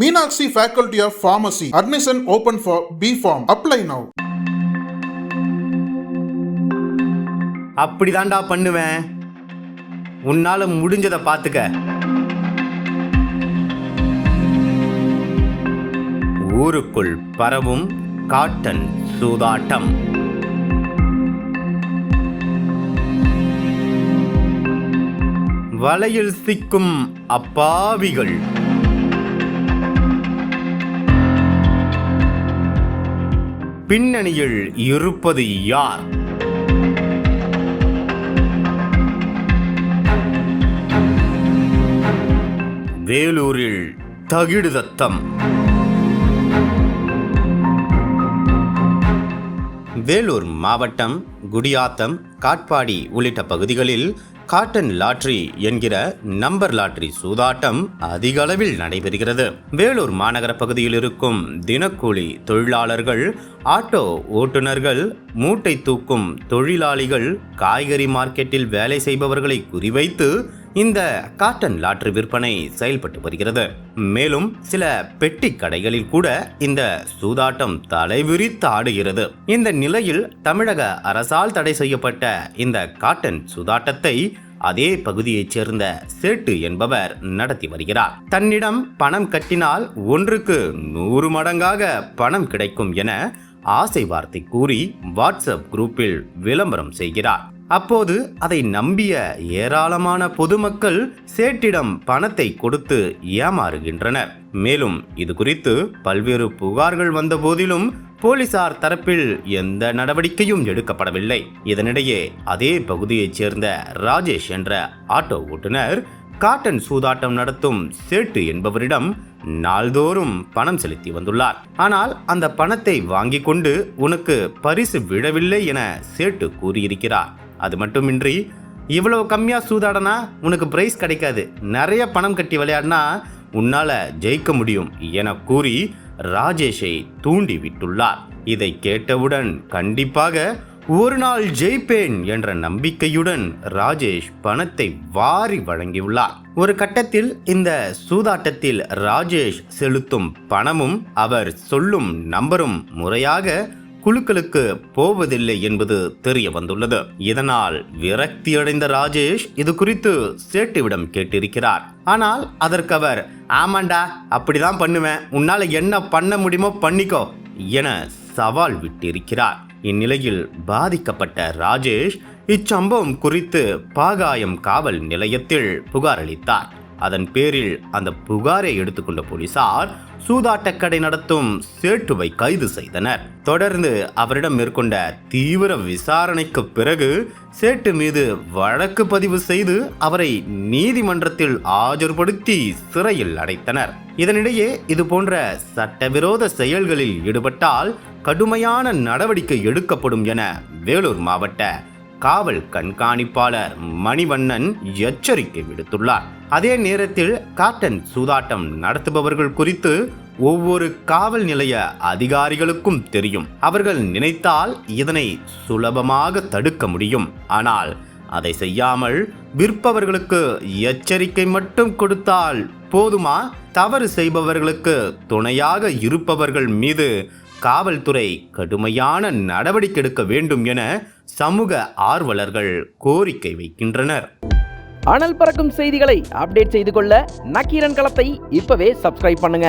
Meenakshi faculty of pharmacy admission open for B pharm apply now அப்படிதான்டா பண்ணுவேன். உன்னால முடிஞ்சதை பார்த்துக்க ஊருக்குள் பரவும் காட்டன் சூதாட்டம். வலையில் சிக்கும் அப்பாவிகள். பின்னணியில் இருப்பது யார்? வேலூரில் தகிடு தத்தம். வேலூர் மாவட்டம் குடியாத்தம் காட்பாடி உள்ளிட்ட பகுதிகளில் காட்டன் லாட்ரி என்கிற நம்பர் லாட்ரி சூதாட்டம் அதிக அளவில் நடைபெறுகிறது. வேலூர் மாநகர பகுதியில் இருக்கும் தினக்கூலி தொழிலாளர்கள் ஆட்டோ ஓட்டுநர்கள் மூட்டை தூக்கும் தொழிலாளிகள் காய்கறி மார்க்கெட்டில் வேலை செய்பவர்களை குறிவைத்து இந்த காட்டன் லாட்ரி விற்பனை செயல்பட்டு வருகிறது. மேலும் சில பெட்டி கடைகளில் கூட இந்த சூதாட்டம் தலைவிரித்து ஆடுகிறது. இந்த நிலையில் தமிழக அரசால் தடை செய்யப்பட்ட இந்த காட்டன் சூதாட்டத்தை அதே பகுதியைச் சேர்ந்த சேட்டு என்பவர் நடத்தி வருகிறார். தன்னிடம் பணம் கட்டினால் ஒன்றுக்கு நூறு மடங்காக பணம் கிடைக்கும் என ஆசை வார்த்தை கூறி வாட்ஸ்அப் குரூப்பில் விளம்பரம் செய்கிறார். அப்போது அதை நம்பிய ஏராளமான பொதுமக்கள் சேட்டிடம் பணத்தை கொடுத்து ஏமாறுகின்றனர். மேலும் இது குறித்து பல்வேறு புகார்கள் வந்த போதிலும் போலீசார் தரப்பில் எந்த நடவடிக்கையும் எடுக்கப்படவில்லை. இதனிடையே அதே பகுதியைச் சேர்ந்த ராஜேஷ் என்ற ஆட்டோ ஓட்டுநர் காட்டன் சூதாட்டம் நடத்தும் சேட்டு என்பவரிடம் நாள்தோறும் பணம் செலுத்தி வந்துள்ளார். ஆனால் அந்த பணத்தை வாங்கிக் கொண்டு உனக்கு பரிசு விழவில்லை என சேட்டு கூறியிருக்கிறார். அது மட்டுமின்றி இவ்வளவு கம்மியாக சூதாடனா உனக்கு பிரைஸ் கிடைக்காது. நிறைய பணம் கட்டி விளையாடினா உன்னால் ஜெயிக்க முடியும் என கூறி ராஜேஷை தூண்டி விட்டுள்ளார். இதை கேட்டவுடன் கண்டிப்பாக ஒரு நாள் ஜெயிப்பேன் என்ற நம்பிக்கையுடன் ராஜேஷ் பணத்தை வாரி வழங்கியுள்ளார். ஒரு கட்டத்தில் இந்த சூதாட்டத்தில் ராஜேஷ் செலுத்தும் பணமும் அவர் சொல்லும் நம்பரும் முறையாக குழுக்களுக்கு போவதில்லை என்பது தெரிய வந்துள்ளது. இதனால் விரக்தியடைந்த ராஜேஷ் இது குறித்து சேட்டுவிடம் கேட்டிருக்கிறார். ஆனால் அதற்கு அவர் ஆமாண்டா அப்படிதான் பண்ணுவேன். உன்னால என்ன பண்ண முடியுமோ பண்ணிக்கோ என சவால் விட்டிருக்கிறார். இந்நிலையில் பாதிக்கப்பட்ட ராஜேஷ் இச்சம்பவம் குறித்து பாகாயம் காவல் நிலையத்தில் புகார் அளித்தார். அதன் பேரில் அந்த புகாரை எடுத்துக்கொண்ட போலீசார் சூதாட்டக் கடை நடத்தும் சேட்டுவை கைது செய்தனர். தொடர்ந்து அவரிடம் மேற்கொண்ட தீவிர விசாரணைக்கு பிறகு சேட்டு மீது வழக்கு பதிவு செய்து அவரை நீதிமன்றத்தில் ஆஜர்படுத்தி சிறையில் அடைத்தனர். இதனிடையே இது போன்ற சட்டவிரோத செயல்களில் ஈடுபட்டால் கடுமையான நடவடிக்கை எடுக்கப்படும் என வேலூர் மாவட்ட காவல் கண்காணிப்பாளர் மணிவண்ணன் எச்சரிக்கை விடுத்துள்ளார். அதே நேரத்தில் காட்டன் சூதாட்டம் நடத்துபவர்கள் குறித்து ஒவ்வொரு காவல் நிலைய அதிகாரிகளுக்கும் தெரியும். அவர்கள் நினைத்தால் இதனை சுலபமாக தடுக்க முடியும். ஆனால் அதை செய்யாமல் விற்பவர்களுக்கு எச்சரிக்கை மட்டும் கொடுத்தால் போதுமா? தவறு செய்பவர்களுக்கு துணையாக இருப்பவர்கள் மீது காவல்துறை கடுமையான நடவடிக்கை எடுக்க வேண்டும் என சமூக ஆர்வலர்கள் கோரிக்கை வைக்கின்றனர். அனல் பறக்கும் செய்திகளை அப்டேட் செய்து கொள்ள நக்கீரன் களத்தை இப்பவே சப்ஸ்கிரைப் பண்ணுங்க.